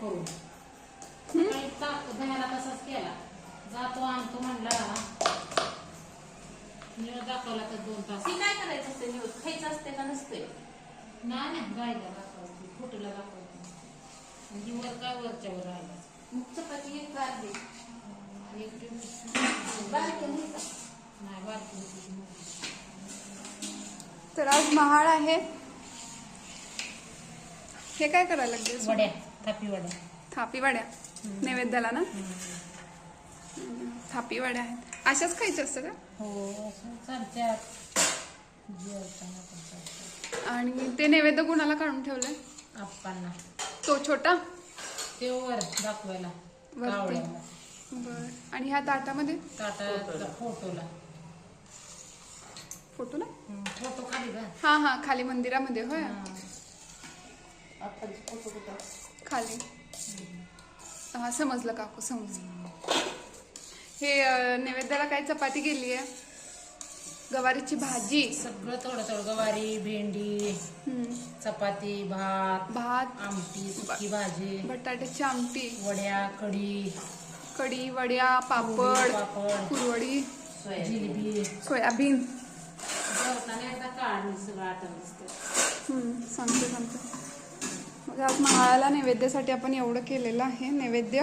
करून. सकाळी ताक दह्याला तसाच केला. जातो आणतो म्हणला. निवड दाखवला तर दोन तास. ती काय करायचं असते? न्यूज खायचं असते का नसते? नाही नाही गायला दाखवायची फोटोला दाखवायची आणि ही वर काय वरच्यावर राहिला? मग चपाती एक अर्धी एक बारीक नाही बारकी. तर आज महाळ आहे. हे काय करायला लागले? वड्या. थापी वड्या थापी वड्या नैवेद्याला ना? थापी वड्या आहेत. अशाच खायच्या असतात का? हो आणि ते नैवेद्य कुणाला काढून ठेवलंय? आप्पांना. तो छोटा? ते वर दाखवायला. बर. आणि ह्या ताटामध्ये? फोटोला. फोटोला. फोटो खाली हा हा खाली मंदिरामध्ये होय. आपण फोटो कुठं? खाली. हा समजलं काकू समजलं. हे नैवेद्याला काय चपाती गेली आहे? गवारीची भाजी. सगळं थोडं थोडं गवारी भेंडी चपाती भात भात. आमटी सुकी भाजी बटाट्याची आमटी. वड्या कढी. कढी वड्या पापड पापड कुरवडी जिलेबी सोयाबीन. जेवताना एकदा काढ सगळं आठवण सांगते सांगते. आज महाळाला नैवेद्यासाठी आपण एवढं केलेलं आहे. नैवेद्य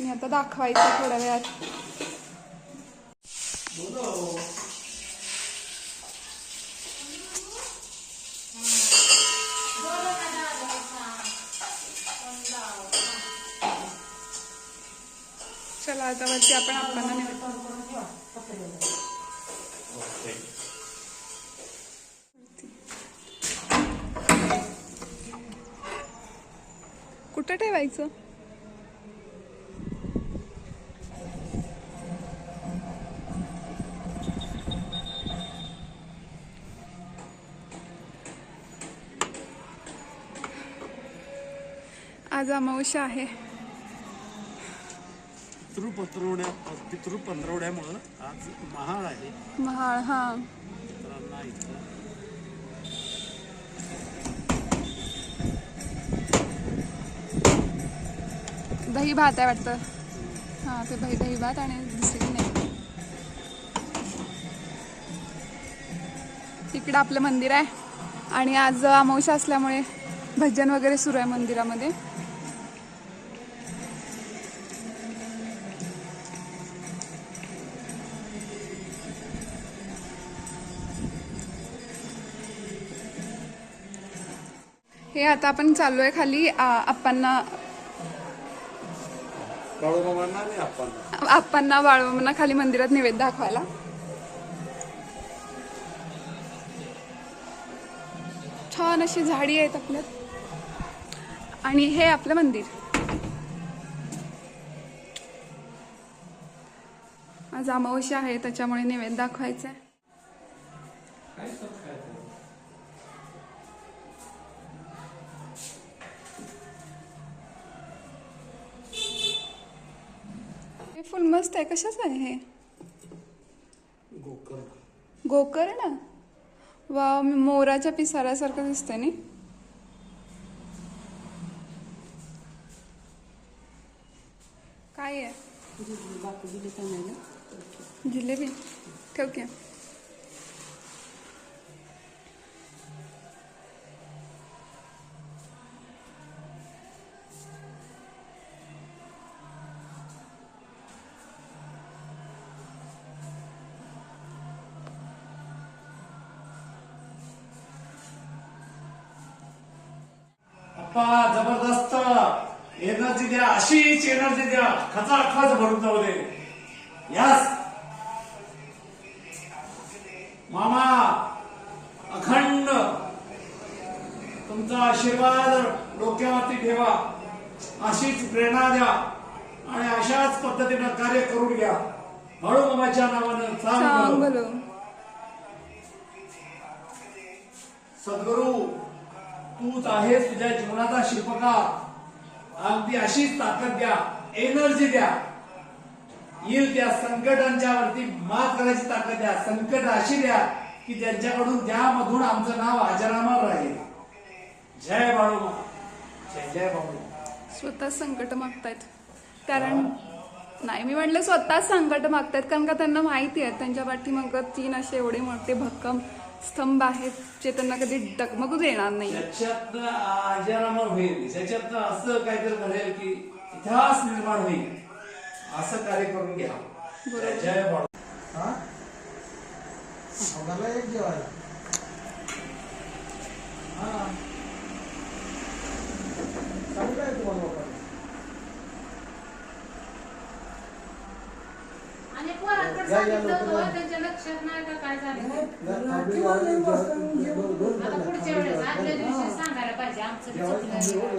मी आता दाखवायचं थोड्या वेळात. चला आता वरती आपण आपल्याला कुठं ठेवायचं? आज अमावस्या आहे. आज महाळ आहे. महाळ हा. मित्रांना इथं दही भात आहे वाटतं. हां ते दही दही भात आणि दुसरी नाही. इकडं आपलं मंदिर आहे. आणि आज अमावशा असल्यामुळे भजन वगैरे सुरू आहे मंदिरामध्ये. हे आता आपण चालू आहे खाली आप्पांना आप्पांना बाळूमामांना खाली मंदिरात नैवेद्य दाखवायला. छान अशी झाडी आहेत आपल्यात. आणि हे आपलं मंदिर. आज अमावस्या आहे त्याच्यामुळे नैवेद्य दाखवायचं आहे फुल मस्त आहे. कशाच आहे? हे गोकर्ण? गोकर्ण वा मोराच्या पिसाऱ्यासारखं दिसतंय नी. काय आहे? जिलेबी. ठेव की. अप्पा जबरदस्त. एनर्जी द्या अशीच एनर्जी द्या. खचाखच भरून जाऊ दे. यास मामा अखंड. तुमचा आशीर्वाद डोक्यावरती ठेवा. अशीच प्रेरणा द्या. आणि अशाच पद्धतीनं कार्य करून घ्या. बाळूमामाच्या नावानं सांग चांगलं. सद्गुरू तूच आहेस तुझ्या जीवनाचा शिल्पकार. अगदी अशीच ताकद द्या एनर्जी द्या. येईल त्या संकटांच्या वरती मात करायची ताकद द्या. संकट अशी द्या की त्यांच्याकडून त्यामधून आमचं नाव अजरामर राहील. जय बाळू जय जय बाळू स्वतः संकट मागतायत. कारण नाही मी म्हटलं स्वतः संकट मागतायत कारण का त्यांना माहिती आहे. त्यांच्या पाठीमागं तीन असे एवढे मोठे भक्कम स्तंभ आहेत जे त्यांना कधी डगमगू देणार नाही. त्याच्यातनं आजारामर होईल त्याच्यातनं असं काहीतरी घडेल की इतिहास निर्माण होईल. असं कार्य करून घ्या. जय बाळा. हा? एक जेवायला. हा. आणि पोरांकडे सांगितलं होतं. त्यांच्या लक्षात नाही का काय झालं? आता पुढच्या वेळेस. आदल्या दिवशी सांगायला पाहिजे आमचं चुकलं.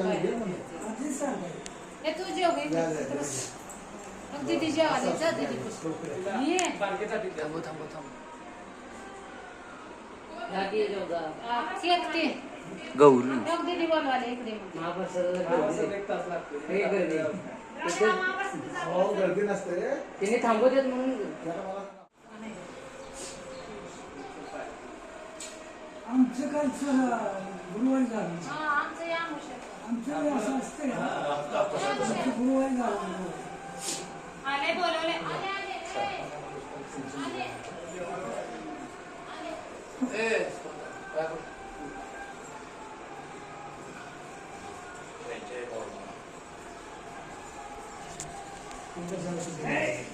हे तू जेव हे. या, या, या. मग दीदी जेवायला जा दीदी ये. हा, केक ते गौरी. हो. तिने थांबवतात म्हणून. जरा मला आमचं काय गुरुवारी झालं. हा, आमचं असं असते गुरुवारी झालं. 用正确的顺序来